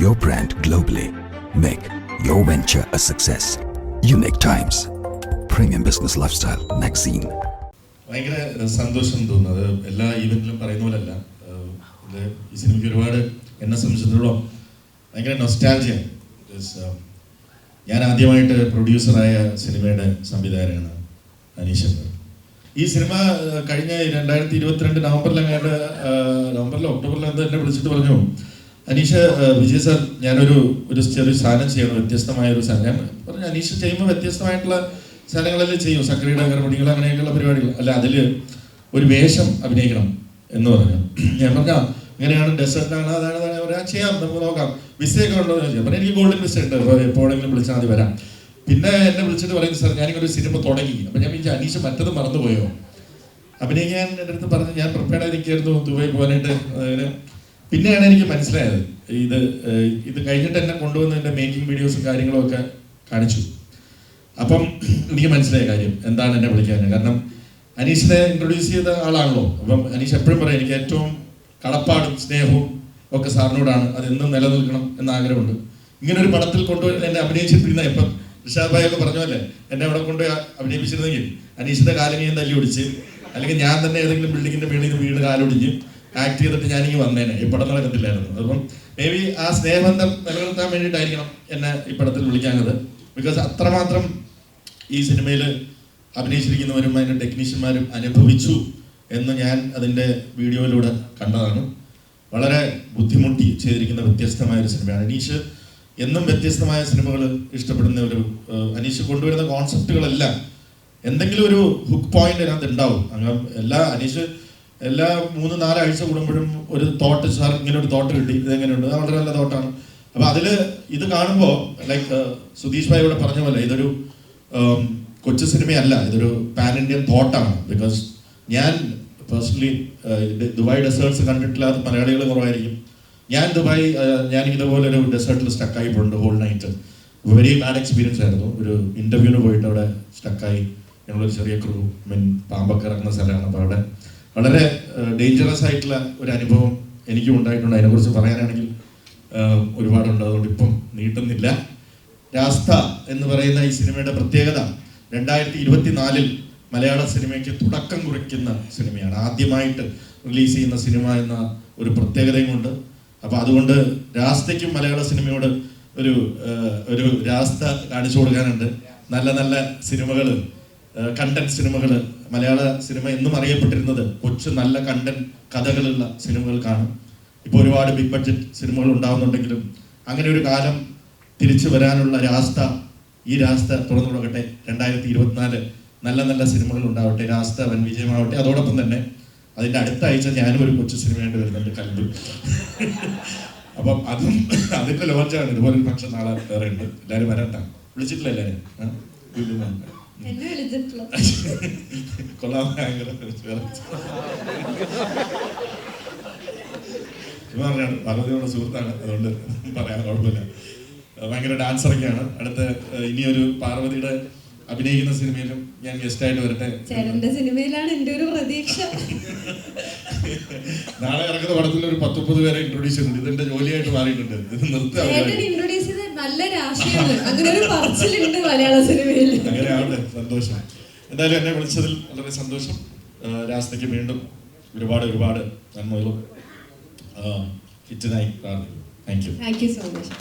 your brand globally. Make your venture a success. Unique Times. Premium Business Lifestyle Magazine. ഭയങ്കര സന്തോഷം തോന്നുന്നു അത് എല്ലാ ഈവെന്റിലും പറയുന്ന പോലല്ല ഈ സിനിമയ്ക്ക് ഒരുപാട് എന്നെ സംബന്ധിച്ചിടത്തോളം ഭയങ്കര നൊസ്റ്റാൾജിയാണ് ഞാൻ ആദ്യമായിട്ട് പ്രൊഡ്യൂസറായ സിനിമയുടെ സംവിധായകനാണ് അനീഷ് ഈ സിനിമ കഴിഞ്ഞ രണ്ടായിരത്തി ഇരുപത്തിരണ്ട് നവംബറിലെങ്ങാണ്ട് നവംബറിലോ ഒക്ടോബറിലോ എന്താ എന്നെ വിളിച്ചിട്ട് പറഞ്ഞു അനീഷ് വിജയ് സാർ ഞാനൊരു ഒരു ചെറിയ സാധനം ചെയ്യണം വ്യത്യസ്തമായ ഒരു സാധനം. പറഞ്ഞു അനീഷ് ചെയ്യുമ്പോൾ വ്യത്യസ്തമായിട്ടുള്ള സ്ഥലങ്ങളിൽ ചെയ്യും? സക്രിയുടെ ഗർഭിണികൾ അങ്ങനെയൊക്കെയുള്ള പരിപാടികൾ. അല്ല അതിൽ ഒരു വേഷം അഭിനയിക്കണം എന്ന് പറഞ്ഞു. ഞാൻ പറഞ്ഞ ഇങ്ങനെയാണ് ഡെസേർട്ടാണ് അതാണ് അതാണ്. പറയാം ചെയ്യാം നമുക്ക് നോക്കാം. വിസയൊക്കെ ഉണ്ടോ എന്ന് ചോദിച്ചു. എനിക്ക് ഗോൾഡൻ വിസ ഉണ്ട്. എപ്പോഴെങ്കിലും വിളിച്ചാൽ മതി വരാം. പിന്നെ എന്നെ വിളിച്ചിട്ട് പറയും സാർ ഞാനിങ്ങനെ ഒരു സിനിമ തുടങ്ങി. അപ്പം ഞാൻ വിളിച്ചാൽ അനീഷ് മറ്റത് മറന്നുപോയോ? അഭിനയിക്കാൻ എന്റെ അടുത്ത് പറഞ്ഞു ഞാൻ പ്രിപ്പയർഡ് ആയിരിക്കായിരുന്നു ദുബായി അതായത് പിന്നെയാണ് എനിക്ക് മനസ്സിലായത്. ഇത് ഇത് കഴിഞ്ഞിട്ട് എന്നെ കൊണ്ടുവന്ന് എന്റെ മേക്കിംഗ് വീഡിയോസും കാര്യങ്ങളും ഒക്കെ കാണിച്ചു. അപ്പം എനിക്ക് മനസ്സിലായ കാര്യം എന്താണ് എന്നെ വിളിക്കാൻ കാരണം അനീഷിനെ ഇൻട്രൊഡ്യൂസ് ചെയ്ത ആളാണല്ലോ. അപ്പം അനീഷ് എപ്പോഴും പറയും എനിക്ക് ഏറ്റവും കടപ്പാടും സ്നേഹവും ഒക്കെ സാറിനോടാണ്. അതെന്നും നിലനിൽക്കണം എന്ന ആഗ്രഹമുണ്ട്. ഇങ്ങനെ ഒരു പടത്തിൽ കൊണ്ടുപോയി എന്നെ അഭിനയിച്ചിട്ടിരുന്ന ഇപ്പം ഋഷാദ് ഭായി ഒക്കെ പറഞ്ഞ എന്നെ അവിടെ കൊണ്ടുപോയി അഭിനയിപ്പിച്ചിരുന്നെങ്കിൽ അനീഷിന്റെ കാലം ഞാൻ തല്ലി ഒടിച്ച് അല്ലെങ്കിൽ ഞാൻ തന്നെ ഏതെങ്കിലും ബിൽഡിങ്ങിന്റെ മേളിൽ നിന്ന് വീട് കാലൊടിഞ്ഞ് ആക്ട് ചെയ്തിട്ട് ഞാനിങ്ങി വന്നേനെ. ഈ പടം നടക്കത്തില്ലായിരുന്നു. അപ്പം മേ ബി ആ സ്നേഹബന്ധം നിലനിർത്താൻ വേണ്ടിയിട്ടായിരിക്കണം എന്നെ ഈ പടത്തിൽ വിളിക്കാനത് ബിക്കോസ് അത്രമാത്രം ഈ സിനിമയിൽ അഭിനയിച്ചിരിക്കുന്നവരും അതിന്റെ ടെക്നീഷ്യന്മാരും അനുഭവിച്ചു എന്ന് ഞാൻ അതിന്റെ വീഡിയോയിലൂടെ കണ്ടതാണ്. വളരെ ബുദ്ധിമുട്ടി ചെയ്തിരിക്കുന്ന വ്യത്യസ്തമായ ഒരു സിനിമയാണ്. അനീഷ് എന്നും വ്യത്യസ്തമായ സിനിമകൾ ഇഷ്ടപ്പെടുന്ന ഒരു അനീഷ് കൊണ്ടുവരുന്ന കോൺസെപ്റ്റുകളെല്ലാം എന്തെങ്കിലും ഒരു ഹുക്ക് പോയിന്റ് അതിനകത്ത് ഉണ്ടാവും. അങ്ങനെ എല്ലാ അനീഷ് എല്ലാ മൂന്ന് നാലാഴ്ച കൂടുമ്പോഴും ഒരു തോട്ട് സാർ ഇങ്ങനെ ഒരു തോട്ട് കിട്ടി. ഇതെങ്ങനെയുണ്ട്? അത് വളരെ നല്ല തോട്ടാണ് അപ്പൊ അതിൽ ഇത് കാണുമ്പോൾ ലൈക്ക് സുധീഷ് ഭായി ഇവിടെ പറഞ്ഞ പോലെ ഇതൊരു ഉം, കൊച്ചു സിനിമയല്ല. ഇതൊരു പാൻ ഇന്ത്യൻ തോട്ടാണ് ബിക്കോസ് ഞാൻ പേഴ്സണലി ദുബായ് ഡെസേർട്സ് കണ്ടിട്ടില്ലാത്ത മലയാളികൾ കുറവായിരിക്കും. ഞാൻ ദുബായ് ഞാൻ ഇതുപോലെ ഒരു ഡെസേർട്ടിൽ സ്റ്റക്കായി പോയിട്ടുണ്ട് whole night very bad experience ആയിരുന്നു. ഒരു ഇന്റർവ്യൂവിന് പോയിട്ട് അവിടെ സ്റ്റക്കായി ഞങ്ങളൊരു ചെറിയ ക്രൂ മീൻ പാമ്പൊക്കെ ഇറങ്ങുന്ന സ്ഥലമാണ്. അപ്പോൾ അവിടെ വളരെ ഡേഞ്ചറസ് ആയിട്ടുള്ള ഒരു അനുഭവം എനിക്കും ഉണ്ടായിട്ടുണ്ട്. അതിനെക്കുറിച്ച് പറയാനാണെങ്കിൽ ഒരുപാടുണ്ട്. അതുകൊണ്ട് ഇപ്പം നീട്ടുന്നില്ല. രാസ്ത എന്ന് പറയുന്ന ഈ സിനിമയുടെ പ്രത്യേകത രണ്ടായിരത്തി ഇരുപത്തിനാലിൽ മലയാള സിനിമയ്ക്ക് തുടക്കം കുറിക്കുന്ന സിനിമയാണ്. ആദ്യമായിട്ട് റിലീസ് ചെയ്യുന്ന സിനിമ എന്ന ഒരു പ്രത്യേകതയും കൊണ്ട്. അപ്പം അതുകൊണ്ട് രാസ്തയ്ക്കും മലയാള സിനിമയോട് ഒരു ഒരു രാസ്ത കാണിച്ചു കൊടുക്കാനുണ്ട്. നല്ല നല്ല സിനിമകൾ കണ്ടന്റ് സിനിമകൾ മലയാള സിനിമ എന്നും അറിയപ്പെട്ടിരുന്നത് കൊച്ചു നല്ല കണ്ടന്റ് കഥകളുള്ള സിനിമകൾക്കാണ് കാണും. ഇപ്പോൾ ഒരുപാട് ബിഗ് ബഡ്ജറ്റ് സിനിമകൾ ഉണ്ടാകുന്നുണ്ടെങ്കിലും അങ്ങനെ ഒരു കാലം തിരിച്ചു വരാനുള്ള രാസ്ത ഈ രാസ്ത തുറന്നു തുടങ്ങട്ടെ രണ്ടായിരത്തി ഇരുപത്തിനാല് നല്ല നല്ല സിനിമകൾ ഉണ്ടാവട്ടെ രാസ്ത വൻ വിജയമാവട്ടെ. അതോടൊപ്പം തന്നെ അതിന്റെ അടുത്ത ആഴ്ച ഞാനും ഒരു കൊച്ചു സിനിമയായിട്ട് വരുന്നുണ്ട് കൽബ് അപ്പം അതും അതിന്റെ ലോഞ്ചാണ് ഇതുപോലെ പക്ഷെ നാളെ വേറെ ഉണ്ട്. എല്ലാവരും വരണ്ട. വിളിച്ചിട്ടില്ല എല്ലാവരും ആ? വീണ്ടും വരണ്ട. എന്നെ വിളിച്ചിട്ടുള്ള കൊള്ളാം ഭയങ്കര പറഞ്ഞാണ് പാർവതിയുടെ സുഹൃത്താണ് അതുകൊണ്ട് പറയാൻ കുഴപ്പമില്ല. ഭയങ്കര ഡാൻസറൊക്കെയാണ്. അടുത്ത ഇനിയൊരു പാർവതിയുടെ അഭിനയിക്കുന്ന സിനിമയിലും ഞാൻ ഗസ്റ്റ് ആയിട്ട് വരട്ടെ. ചേട്ടന്റെ സിനിമയിലാണ് എന്റെ ഒരു പ്രതീക്ഷ. നാളെ ഇറങ്ങുന്ന പടത്തിൽ ഒരു പത്തൊമ്പത് പേരെ ഇൻട്രൊഡ്യൂസ് ചെയ്യുന്നുണ്ട്. ഇതെന്റെ ജോലിയായിട്ട് മാറിയിട്ടുണ്ട്. ഇത് നിർത്തുക ഇൻട്രൊഡ്യൂസ് നല്ല അങ്ങനെ ഒരു പറച്ചിലുണ്ട് മലയാള സിനിമയിൽ സന്തോഷം. എന്തായാലും എന്നെ വിളിച്ചതിൽ വളരെ സന്തോഷം. രാസ്തയ്ക്ക് വീണ്ടും ഒരുപാട് ഒരുപാട് നന്മകളും ഹിറ്റിനായി പ്രാർത്ഥിക്കുന്നു. Thank you thank you so much